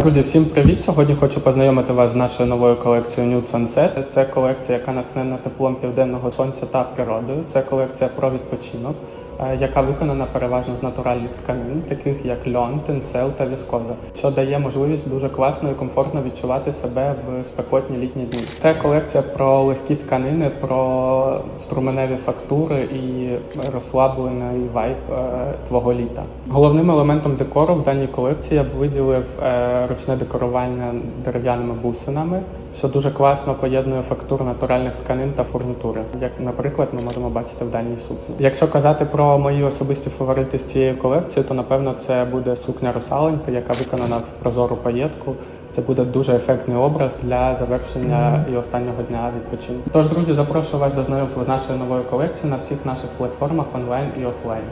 Друзі, всім привіт! Сьогодні хочу познайомити вас з нашою новою колекцією New Sunset. Це колекція, яка натхнена теплом південного сонця та природою. Це колекція про відпочинок, яка виконана переважно з натуральних тканин, таких як льон, тенсел та віскоза, що дає можливість дуже класно і комфортно відчувати себе в спекотні літні дні. Це колекція про легкі тканини, про струменеві фактури і розслаблений вайб е, твого літа. Головним елементом декору в даній колекції я б виділив е, ручне декорування дерев'яними бусинами, що дуже класно поєднує фактуру натуральних тканин та фурнітури, як, наприклад, ми можемо бачити в даній сукні. Якщо казати про мої особисті фаворити з цієї колекції, то напевно це буде сукня русаленька, яка виконана в прозору паєтку. Це буде дуже ефектний образ для завершення і останнього дня відпочинку. Тож, друзі, запрошую вас до знайомства з нашою новою колекцією на всіх наших платформах онлайн і офлайн.